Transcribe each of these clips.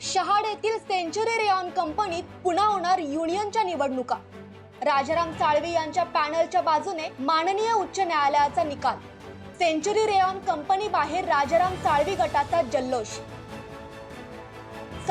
शहाड येथील century rayon कंपनीत पुन्हा होणार युनियनच्या निवडणुका. राजाराम साळवे यांच्या पॅनलच्या बाजूने माननीय उच्च न्यायालयाचा निकाल. सेंचुरी रेऑन कंपनी बाहेर राजाराम साळवी गटाचा जल्लोष.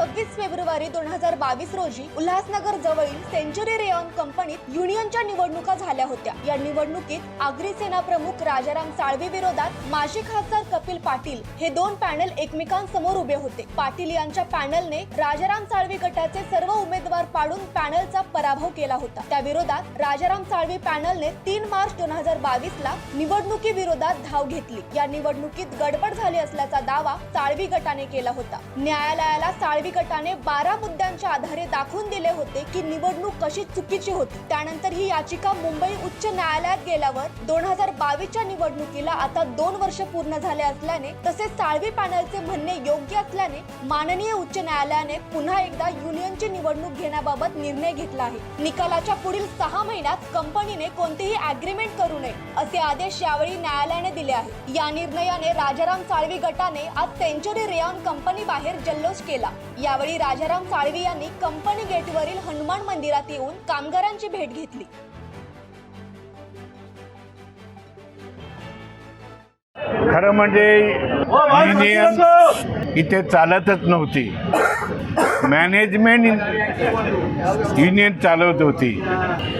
सव्वीस फेब्रुवारी दोन हजार बावीस रोजी उल्हासनगर जवळील सेंचुरी रेऑन कंपनीत युनियनच्या निवडणुका झाल्या होत्या. या निवडणुकीत आगरी सेना प्रमुख राजाराम साळवे विरोधात माजी खासदार कपिल पाटील हे दोन पॅनल एकमेकांसमोर उभे होते. पाटील यांच्या पॅनलने राजाराम साळवी गटाचे सर्व उमेदवार पाडून पॅनलचा पराभव केला होता. त्या विरोधात राजाराम साळवी पॅनलने तीन मार्च दोन हजार बावीस ला निवडणुकीविरोधात धाव घेतली. या निवडणुकीत गडबड झाली असल्याचा दावा साळवी गटाने केला होता. न्यायालयाला साळवी गटाने बारा मुद्द्यांच्या आधारे दाखवून दिले होते की निवडणूक कशी चुकीची होती. त्यानंतर ही याचिका मुंबई उच्च न्यायालयात गेल्यावर दोन हजार बावीसच्या निवडणुकीला आता दोन वर्ष पूर्ण झाले असल्याने तसेच साळवी पॅनलचे म्हणणे योग्य असल्याने माननीय उच्च न्यायालयाने पुन्हा एकदा युनियनची निवडणूक घेण्याबाबत निर्णय घेतला आहे. निकालाच्या पुढील सहा महिन्यात कंपनीने कोणतेही अग्रीमेंट करू नये असे आदेश यावेळी न्यायालयाने दिले आहे या निर्णयाने राजाराम साळवी गटाने आज सेंचुरी रेऑन कंपनी बाहेर जल्लोष केला. यावेळी राजाराम साळवी यांनी कंपनी गेटवरील हनुमान मंदिरात येऊन कामगारांची भेट घेतली. खरं म्हणजे युनियन इथे चालतच नव्हती. मॅनेजमेंट युनियन चालवत होती.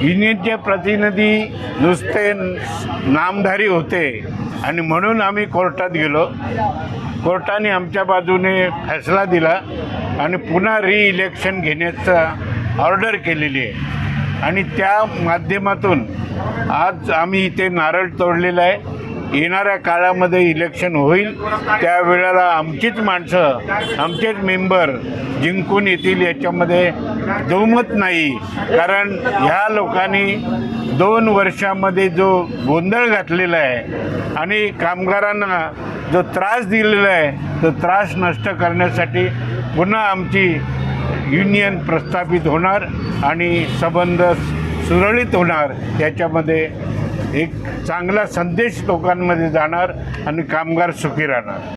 युनियनचे प्रतिनिधी नुसते नामधारी होते. आणि म्हणून आम्ही कोर्टात गेलो. कोर्टाने आमच्या बाजूने फैसला दिला आणि पुन्हा रिइलेक्शन घेण्याचा ऑर्डर केलेली आहे. आणि त्या माध्यमातून आज आम्ही इथे नारळ तोडलेला आहे. येणाऱ्या काळामध्ये इलेक्शन होईल त्यावेळेला आमचीच माणसं आमचेच मेंबर जिंकून येतील याच्यामध्ये दोमत नाही. कारण ह्या लोकांनी दोन वर्षामध्ये जो गोंधळ घातलेला आहे आणि कामगारांना जो त्रास दिलेला आहे तो त्रास नष्ट करण्यासाठी पुन्हा आमची युनियन प्रस्थापित होणार आणि संबंध सुरळीत होणार याच्यामध्ये एक चांगला संदेश लोकांमध्ये जाणार आणि कामगार सुखी राहणार.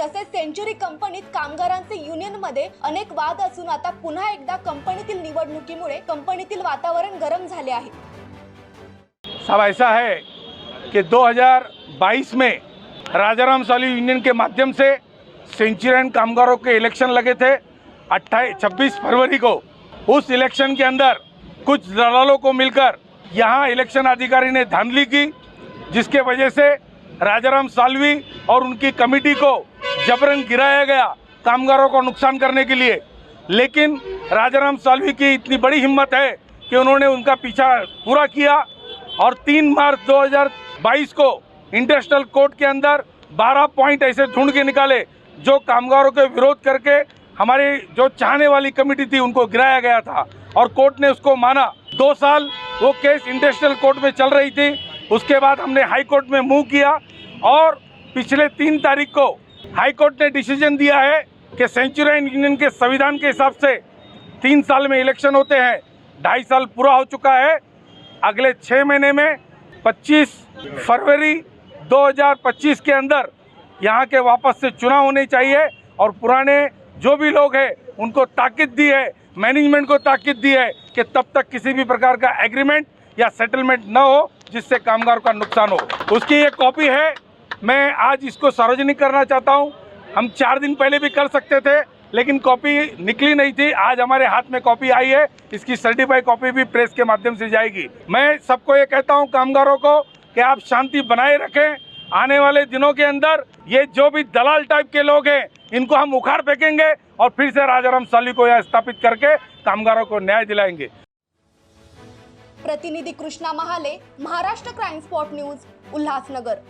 तसेच सेंचुरी कंपनीत कामगारांचे युनियनमध्ये अनेक वाद असून आता पुन्हा एकदा कंपनीतील निवडणुकीमुळे कंपनीतील वातावरण गरम झाले आहे. सब ऐसा है कि 2022 में राजाराम साली यूनियन के माध्यम से सेंचुरियन कामगारों के इलेक्शन लगे थे। अट्ठाईस छब्बीस फरवरी को उस इलेक्शन के अंदर कुछ दलालों को मिलकर यहाँ इलेक्शन अधिकारी ने धांधली की, जिसके वजह से राजाराम सालवी और उनकी कमेटी को जबरन गिराया गया कामगारों को नुकसान करने के लिए। लेकिन राजाराम सालवी की इतनी बड़ी हिम्मत है कि उन्होंने उनका पीछा पूरा किया और 3 मार्च 2022 को इंटरनेशनल कोर्ट के अंदर 12 पॉइंट ऐसे ढूंढ के निकाले, जो कामगारों के विरोध करके हमारी जो चाहने वाली कमेटी थी उनको गिराया गया था और कोर्ट ने उसको माना। दो साल वो केस इंडस्ट्रियल कोर्ट में चल रही थी, उसके बाद हमने हाई कोर्ट में मूव किया और पिछले तीन तारीख को हाई कोर्ट ने डिसीज़न दिया है कि सेंचुरियन यूनियन के संविधान के हिसाब से तीन साल में इलेक्शन होते हैं, ढाई साल पूरा हो चुका है। अगले छः महीने में 25 फरवरी 2025 के अंदर यहाँ के वापस से चुनाव होने चाहिए और पुराने जो भी लोग हैं, उनको ताकीद दी है, मैनेजमेंट को ताकीद दी है कि तब तक किसी भी प्रकार का एग्रीमेंट या सेटलमेंट न हो, जिससे कामगार का नुकसान हो। उसकी एक कॉपी है। मैं आज इसको सार्वजनिक करना चाहता हूँ। हम चार दिन पहले भी कर सकते थे, लेकिन कॉपी निकली नहीं थी। आज हमारे हाथ में कॉपी आई है। इसकी सर्टिफाइड कॉपी भी प्रेस के माध्यम से जाएगी। मैं सबको ये कहता हूँ, कामगारों को, कि आप शांति बनाए रखें। आने वाले दिनों के अंदर ये जो भी दलाल टाइप के लोग हैं इनको हम उखाड़ फेंकेंगे और फिर से राजाराम साली को यहाँ स्थापित करके कामगारों को न्याय दिलाएंगे। प्रतिनिधी Krishna Mahale Maharashtra crime spot news Ulhasnagar.